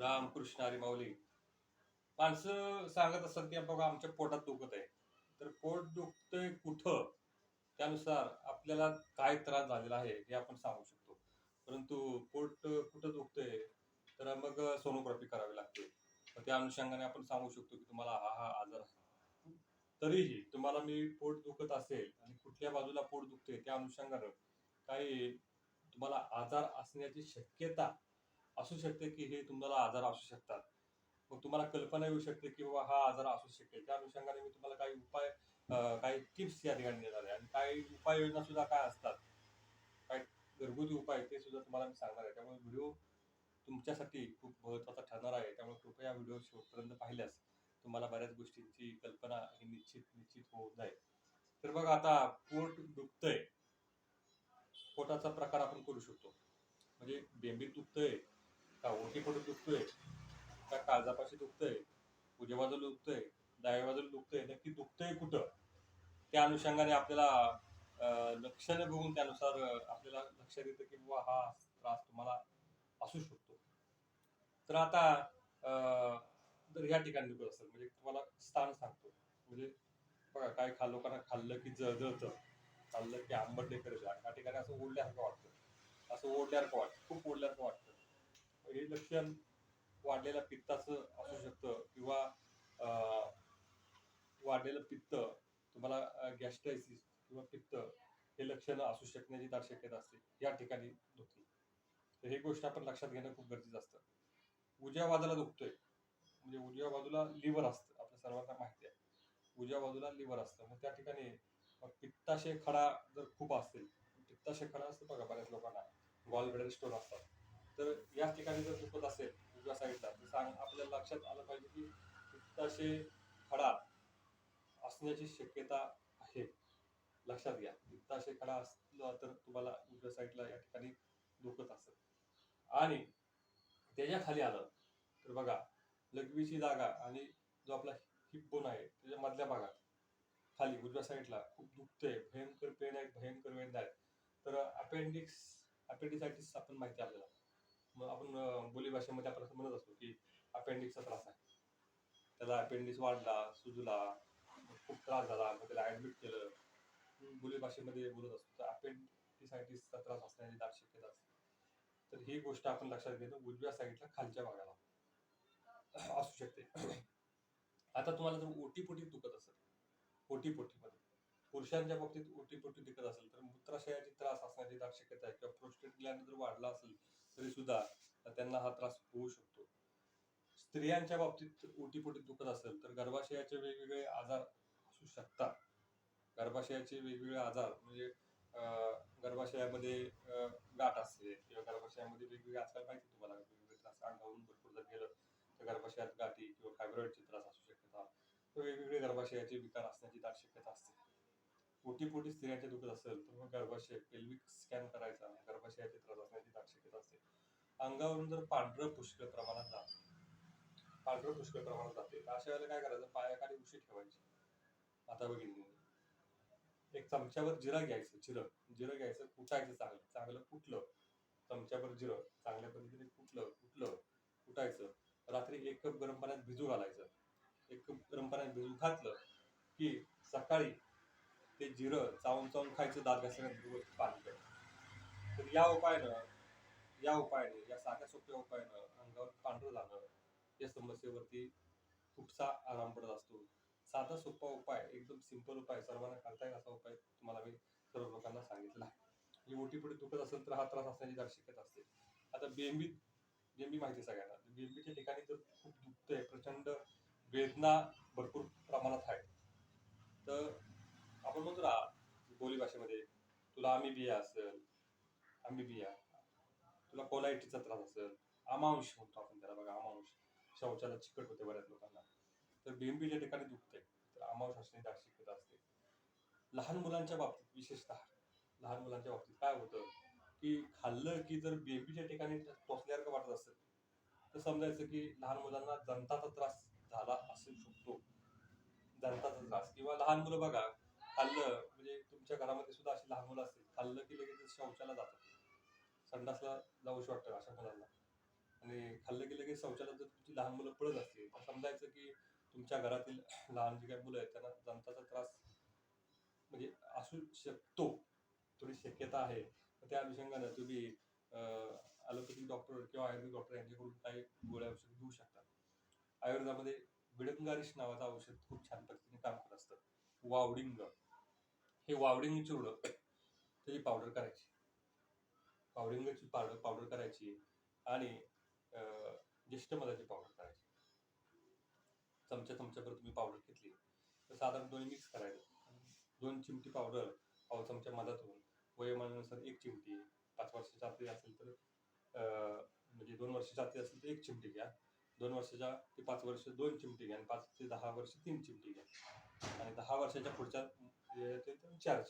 राम कृष्ण हरी माऊली. माणसं सांगत असतात की बघा आमच्या पोटात दुखत आहे. तर पोट दुखतंय कुठं? त्यानुसार आपल्याला काय त्रास झालेला आहे हे आपण सांगू शकतो. परंतु पोट कुठं दुखतंय? तर मग सोनोग्राफी करावी लागते. त्या अनुषंगाने आपण सांगू शकतो की तुम्हाला हा हा आजार आहे. तरीही तुम्हाला मी पोट दुखत असेल आणि कुठल्या बाजूला पोट दुखते त्या अनुषंगानं काही तुम्हाला आजार असण्याची शक्यता असू शकते की हे तुम्हाला आजार असू शकतात. मग तुम्हाला कल्पना येऊ शकते की बाबा हा आजार असू शकते त्या अनुषंगाने मी तुम्हाला काही उपाय काही टिप्स या ठिकाणी देणार आहे. आणि काही उपाययोजना सुद्धा काय असतात? काही घरगुती उपाय ते सुद्धा तुम्हाला मी सांगणार आहे. त्यामुळे व्हिडिओ तुमच्यासाठी खूप महत्त्वाचा ठरणार आहे. त्यामुळे कृपया व्हिडिओ शेवटपर्यंत पाहिल्यास तुम्हाला बऱ्याच गोष्टींची कल्पना ही निश्चित निश्चित होत जाईल. तर बघा आता पोट दुखतंय. पोटाचा प्रकार आपण करू शकतो. म्हणजे बेंबीत दुखतंय का ओटी दुखतोय? का काळजापाशी दुखतंय? उजव्या बाजूला दुखतंय? डाव्या बाजूला दुखतंय? नक्की दुखतंय कुठं? त्या अनुषंगाने आपल्याला अं, लक्षणं बघून त्यानुसार आपल्याला लक्षात येतं की बाबा हा त्रास तुम्हाला असू शकतो. तर आता अं, जर ह्या ठिकाणी दुखत असेल. म्हणजे तुम्हाला स्थान सांगतो. म्हणजे बघा काय खा लोकांना खाल्लं की जळजळतं. खाल्लं की आंबट लेकर ठिकाणी असं ओढल्यासारखं वाटतं. असं ओढल्यासारखं वाटतं. खूप ओढल्यासारखं वाटतं. हे लक्षण वाढलेल्या पित्ताचं असू शकतं किंवा अं, वाढलेलं पित्त तुम्हाला गॅस्ट्रायसिस किंवा पित्त हे लक्षणं असू शकण्याची दाट शक्यता असते. या ठिकाणी दुखणे तर हे गोष्ट आपण लक्षात घेणं खूप गरजेचं असतं. उजव्या बाजूला दुखतोय म्हणजे उजव्या बाजूला लिव्हर असतं. आपल्या सर्वांना माहिती आहे. उजव्या बाजूला लिव्हर असतं. मग त्या ठिकाणी पित्ताशय खडा जर खूप असेल पित्ताशय खडा असतं बघा बऱ्याच लोकांना. गॉल ब्लॅडर स्टोन असतात. तर या ठिकाणी जर दुखत असेल उजव्या साईडला तर सांग आपल्याला लक्षात आलं पाहिजे की पित्ताशय खडा असण्याची शक्यता आहे. लक्षात घ्या पित्ताशय खडा असला तर तुम्हाला उजव्या साईडला या ठिकाणी दुखत असेल. आणि त्याच्याखाली आलं तर बघा लघवीची जागा आणि जो आपला हिप बोन आहे त्याच्या मधल्या भागात खाली उजव्या साईडला खूप दुखतंय भयंकर पेन आहे भयंकर वेदना आहे. तर अपेंडिक्स अपेंडिसायटिस आपण माहिती आपल्याला. मग आपण बोली भाषेमध्ये आपण असं म्हणत असतो की अपेंडिक्सचा त्रास आहे. त्याला अपेंडिक्स वाढला सुजला खूप त्रास झाला मग त्याला ऍडमिट केलं. बोली भाषेमध्ये बोलत असतो. तर अपेंडिसायटिसचा त्रास असण्याची दाट शक्यता असते. तर ही गोष्ट आपण लक्षात घेतो. उजव्या साईडला खालच्या भागाला असू शकते. आता तुम्हाला जर ओटीपोटी दुखत असेल ओटीपोटीमध्ये पुरुषांच्या बाबतीत ओटीपोटी दुखत असेल तर मूत्राशयाची त्रास असण्याची दाट शक्यता आहे. किंवा प्रोस्टेट ग्लँड जर वाढला असेल तरी सुद्धा त्यांना हा त्रास होऊ शकतो. स्त्रियांच्या बाबतीत ओटीपोटी दुखत असेल तर गर्भाशयाचे वेगवेगळे आजार असू शकतात. गर्भाशयाचे वेगवेगळे आजार म्हणजे गर्भाशयामध्ये गाठ असते किंवा गर्भाशयामध्ये वेगवेगळे आजकाल माहिती तुम्हाला? वेगवेगळे त्रास अंगावरून भरपूर जर गेलं तर गर्भाशयात गाठी किंवा फायब्रॉइडचे त्रास असू शकतात. वेगवेगळे गर्भाशयाचे विकार असण्याची दाट शक्यता असते. पोटी स्त्रियांच्या दुखत असेल तर मग गर्भाशय पेल्विक स्कॅन करायचा गर्भाशयाचे त्रास असण्याची दाट असते. अंगावरून जर पांढरं पुष्कळ प्रमाणात जात पांढरं पुष्कळ प्रमाणात जाते तर अशा वेळेला काय करायचं? पायाखाली उशी ठेवायची. आता बघितली एक चमच्यावर जिरं घ्यायचं जिरं. जिरं घ्यायचं कुटायचं चांगलं. चांगलं कुटलं चमच्यावर जिरं. चांगल्या पद्धतीने कुटलं कुटलं कुटायचं रात्री एक कप गरम पाण्यात भिजू घालायचं. एक कप गरम पाण्यात भिजू घातलं की सकाळी ते जिरं चावून चावून खायचं दात घासल्यानंतर पाणी प्यायचं तर या उपायानं या उपायाने या साध्या सोप्या उपायानं अंगावर पांढरं जाणं या समस्येवरती खूपसा आराम पडत असतो. साधा सोपा उपाय एकदम सिंपल उपाय सर्वांना करता येईल असा उपाय तुम्हाला मी सर्व लोकांना सांगितला आहे. मोठी पुढे दुखत असेल तर हा त्रास असण्याची जर शक्यता असते. आता बेंबी बेंबी माहिती आहे सगळ्यांना. बेंबीच्या ठिकाणी तर खूप दुखतंय प्रचंड वेदना भरपूर प्रमाणात आहे. तर आपण म्हणतो ना बोली भाषेमध्ये तुला आम्ही बिया असेल आम्ही बिया तुला कोलायटीचा त्रास असेल अमांश म्हणतो आपण त्याला बघा अमांश शौचाला चिकट होते बऱ्याच लोकांना. तर बेंबीच्या ठिकाणी दुखते तर अमांश असणे दाट चिकट असते. लहान मुलांच्या बाबतीत विशेषतः लहान मुलांच्या बाबतीत काय होतं की खाल्लं की जर बेबीच्या ठिकाणी टोचल्यासारखं वाटत असेल तर समजायचं की लहान मुलांना दंताचा त्रास झाला असू शकतो. दंताचा त्रास. किंवा लहान मुलं बघा खाल्लं म्हणजे तुमच्या घरामध्ये सुद्धा अशी लहान मुलं असतील खाल्लं की लगेच शौचाला जातात. संडासला जाऊशी वाटतं अशा मुलांना. आणि खाल्लं की लगेच शौचाला जर तुमची लहान मुलं पळत असतील तर समजायचं की तुमच्या घरातील लहान जी काही मुलं आहेत त्यांना दंताचा त्रास म्हणजे असू शकतो. थोडी शक्यता आहे. तर त्या अनुषंगानं तुम्ही ॲलोपॅथिक डॉक्टर किंवा आयुर्वेदिक डॉक्टर यांच्याकडून काही गोळ्या औषध घेऊ शकता. आयुर्वेदामध्ये विडंगारिश नावाचं औषध खूप छान पद्धतीने काम करत असतं. वावडिंग. हे वावडिंग चूर्ण त्याची पावडर करायची. वावडिंगची पावडर पावडर करायची आणि ज्येष्ठ मधाची पावडर करायची. चमचा चमच्याभर तुम्ही पावडर घेतली. तर साधारण दोन्ही मिक्स करायचं दोन चिमटी पावडर पाव चमच्या मधातून. वयोमानानुसार एक चिमटी. पाच वर्षाच्या आतली असेल तर म्हणजे दोन वर्षाच्या आतली असेल तर एक चिमटी घ्या. दोन वर्षाच्या ते पाच वर्ष दोन चिमटी घ्या आणि पाच ते दहा वर्ष तीन चिमटी घ्या. आणि दहा वर्षाच्या पुढच्या येते तर चार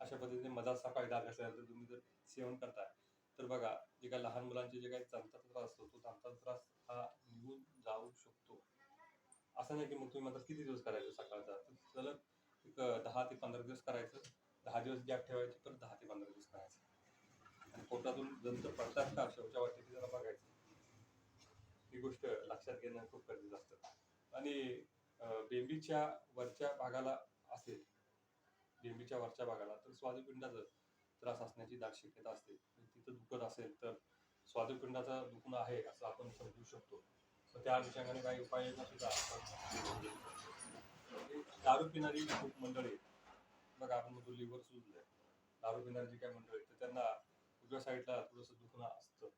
अशा पद्धतीने मधाचा फायदा असल्यानंतर तुम्ही जर सेवन करताय तर बघा जे काही लहान मुलांचे जे काही दंताचा त्रास असतो तो दंताचा त्रास हा निघून जाऊ शकतो. असं नाही की मग तुम्ही म्हणतात किती दिवस करायचं सकाळचा? तर सलग एक दहा ते पंधरा दिवस करायचं. दहा दिवस गॅप ठेवायचे तर दहा ते पंधरा दिवस करायचं. आणि पोटातून जंतर पडतात का शेवच्या वाटेत जरा बघायचं. ही गोष्ट लक्षात घेणं खूप गरजेचं असतं. आणि बेबीच्या बेंबीच्या वरच्या भागाला असेल बेंबीच्या वरच्या भागाला तर स्वादुपिंडाचा त्रास असण्याची दाट शक्यता असते तिथं दुखत असेल तर स्वादुपिंडाचा दुखणं आहे असं आपण समजू शकतो. तर त्या अनुषंगाने काही उपाययोजना सुद्धा आपण म्हणजे दारू पिणारी खूप मंडळी बघा आपण म्हणतो लिव्हर आहे. दारू पिणारी जी काही मंडळी तर त्यांना उजव्या साईडला थोडंसं दुखणं असतं.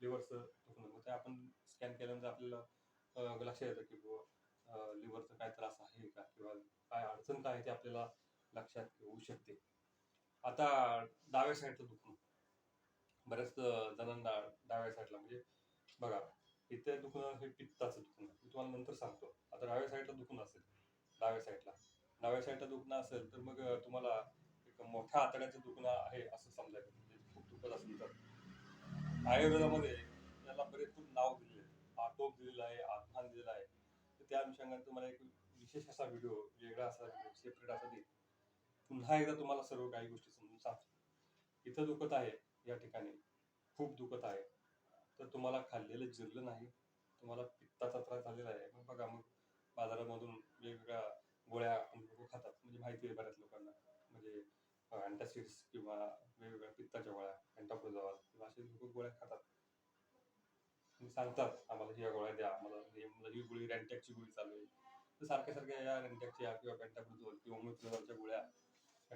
लिव्हरचं दुखणं. मग ते आपण स्कॅन केल्यानंतर आपल्याला लक्षात येतं की बुवा लिव्हरचा काय त्रास आहे का? किंवा काय अडचण काय आहे ते आपल्याला लक्षात येऊ शकते. आता डाव्या साईडचं दुखणं. बऱ्याच जणांना डाव्या साईडला म्हणजे बघा इथे दुखणं हे पित्ताचं दुखणं. मी तुम्हाला नंतर सांगतो. आता डाव्या साईडला दुखणं असेल डाव्या साईडला डाव्या साईडला दुखणं असेल तर मग तुम्हाला एक मोठ्या आतड्याचं दुखणं आहे असं समजायचं. म्हणजे खूप दुखत असेल तर. आयुर्वेदामध्ये त्याला बरेच खूप नाव दिलेले आहे आटोप दिलेला आहे आत्मान दिलेला आहे. तर त्या अनुषंगाने तुम्हाला एक विशेष असा व्हिडिओ वेगळा असा व्हिडिओ सेपरेट असा देईल पुन्हा एकदा तुम्हाला सर्व काही गोष्टी समजून सांगतो. इथं दुखत आहे या ठिकाणी. खूप दुखत आहे. तर तुम्हाला खाल्लेलं जिरलं नाही. तुम्हाला पित्ताचा त्रास झालेला आहे. मग बघा मग बाजारामधून वेगवेगळ्या गोळ्या लोक खातात. म्हणजे माहिती आहे बऱ्याच लोकांना. म्हणजे अँटासिड्स किंवा वेगवेगळ्या पित्ताच्या गोळ्या अँटाप्रोझॉल किंवा असे लोक गोळ्या खातात. म्हणजे सांगतात आम्हाला ह्या गोळ्या द्या. आम्हाला मला ही गोळी रॅन्टॅकची गोळी चालू आहे. तर सारख्या सारख्या या रॅन्टॅकच्या किंवा पॅन्टाप्रोझोल किंवा ओमिप्रोझॉलच्या गोळ्या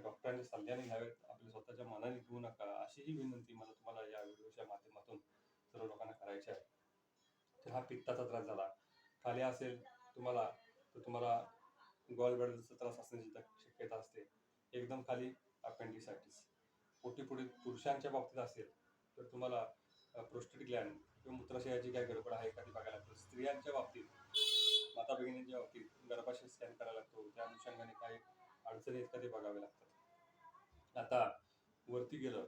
डॉक्टरांच्या सल्ल्याने घ्यावेत आपल्या स्वतःच्या मनाने घेऊ नका. अशीही विनंती मला तुम्हाला या व्हिडिओच्या माध्यमातून सर्व लोकांना करायची आहे. तर हा पित्ताचा त्रास झाला. खाली असेल तुम्हाला तर तुम्हाला गॉल ब्लॅडरचा त्रास असण्याची शक्यता असते. एकदम खाली अपेंडिसायटिस पोटी पुढे पुरुषांच्या बाबतीत असेल तर तुम्हाला प्रोस्टेट ग्लॅन्ड किंवा मूत्राशयाची काय गडबड आहे का ते बघायला लागतं. स्त्रियांच्या बाबतीत माता भगिनींच्या बाबतीत गर्भाशय स्कॅन करायला लागतो. त्या अनुषंगाने काही अडचणी आहेत का ते बघावे लागतात. आता वरती गेलं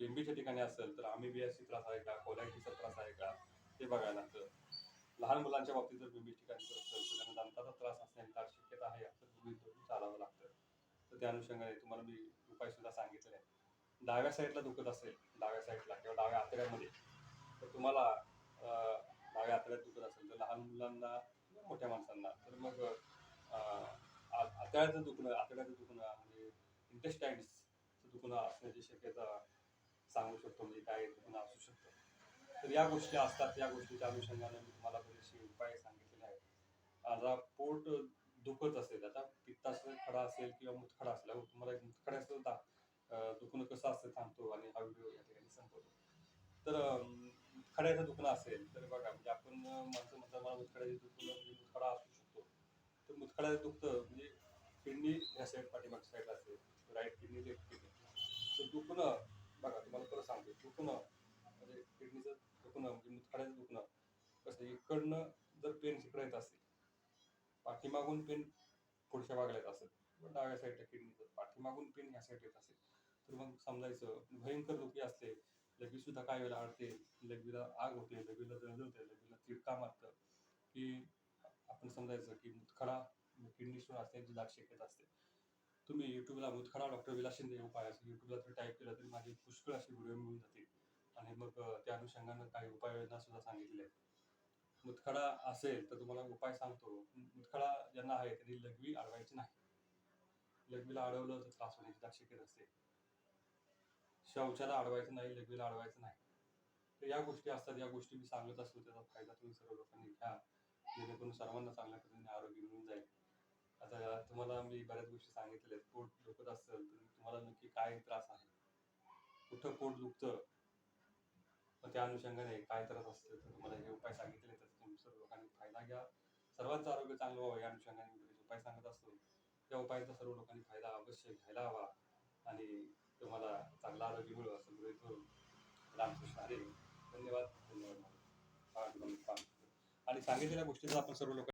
बेंबीच्या ठिकाणी असेल तर आम्ही आमिबियाची त्रास आहे का? कोलायटीचा त्रास आहे का? ते बघायला लागतं. लहान मुलांच्या बाबतीत जर बेंबी ठिकाणी असेल तर त्यांना दंताचा त्रास असण्याची शक्यता आहे असं गृहित धरून चालावं लागतं. तर त्या अनुषंगाने तुम्हाला मी उपाय सुद्धा डाव्या साईडला दुखत असेल डाव्या साईडला किंवा डाव्या आतड्यामध्ये तर तुम्हाला डाव्या आतड्यात दुखत असेल तर लहान मुलांना किंवा मोठ्या माणसांना तर मग आतड्याचं दुखणं आतड्याचं दुखणं म्हणजे दुखणं असण्याची शक्यता सांगू शकतो म्हणजे काय दुखणं असू शकतं. तर या गोष्टी असतात या गोष्टीच्या अनुषंगाने मी तुम्हाला बरेचसे उपाय सांगितलेले आहेत. आता पोट दुखत असेल आता पित्ताचा खडा असेल किंवा मुतखडा असेल तुम्हाला एक मुतखड्याचं दा दुखणं कसं असतं सांगतो आणि हा व्हिडिओ या ठिकाणी संपवतो. तर मुतखड्याचं दुखणं असेल तर बघा म्हणजे आपण माणसं म्हणतात मला मुतखड्याचं दुखणं म्हणजे मुतखडा असू शकतो. तर मुतखड्याचं दुखतं म्हणजे किडनी ह्या साईड पाठीमागच्या साईडला असेल right kidney left kidney so दुखणं बघा तुम्हाला परत सांगतो दुखणं म्हणजे किडनीचं दुखणं म्हणजे मुतखड्याचं दुखणं कसं इकडनं जर पेन इकडे येत असेल पाठीमागून पेन पुढच्या भागाला येत असेल किंवा डाव्या साईडला किडनीचं पाठीमागून पेन ह्या साईड येत असेल तर मग समजायचं भयंकर दुखी असते लगी सुद्धा काय वेळेला अडते लगवीला आग होते लगवीला जळजळते लगवीला तिडका मारतं की आपण समजायचं की मुतखडा किडनी स्टोन असते दाट येत असते. तुम्ही युट्यूबला मुतखडा डॉक्टर विलास शिंदे उपाय असं युट्यूबला जर टाईप केलं तरी माझे पुष्कळ असे व्हिडिओ मिळून जातील. आणि मग त्या अनुषंगानं काही उपाययोजना सुद्धा सांगितल्या आहेत. मुतखडा असेल तर तुम्हाला उपाय सांगतो. मुतखडा ज्यांना आहे त्यांनी लघवी अडवायची नाही. लघवीला अडवलं तर त्रास होण्याची शक्यता असते. शौचाला अडवायचं नाही लघवीला अडवायचं नाही. तर या गोष्टी असतात या गोष्टी मी सांगत असतो त्याचा फायदा तुम्ही सर्व लोकांनी घ्या. जेणेकरून सर्वांना चांगल्या पद्धतीने आरोग्य मिळून जाईल. आता तुम्हाला मी बऱ्याच गोष्टी सांगितलेल्या आहेत. पोट दुखत असेल तर तुम्हाला नक्की काय त्रास आहे? कुठं पोट दुखतं? मग त्या अनुषंगाने काय त्रास असतं तर तुम्हाला हे उपाय सांगितले तर तुम्ही सर्व लोकांनी फायदा घ्या. सर्वांचं आरोग्य चांगलं व्हावं या अनुषंगाने मी उपाय सांगत असतो. त्या उपायाचा सर्व लोकांनी फायदा अवश्य घ्यायला हवा आणि तुम्हाला चांगलं आरोग्य मिळू असं गृहित करून रामकृष्ण हरे. धन्यवाद. धन्यवाद. आणि सांगितलेल्या गोष्टीचा आपण सर्व लोक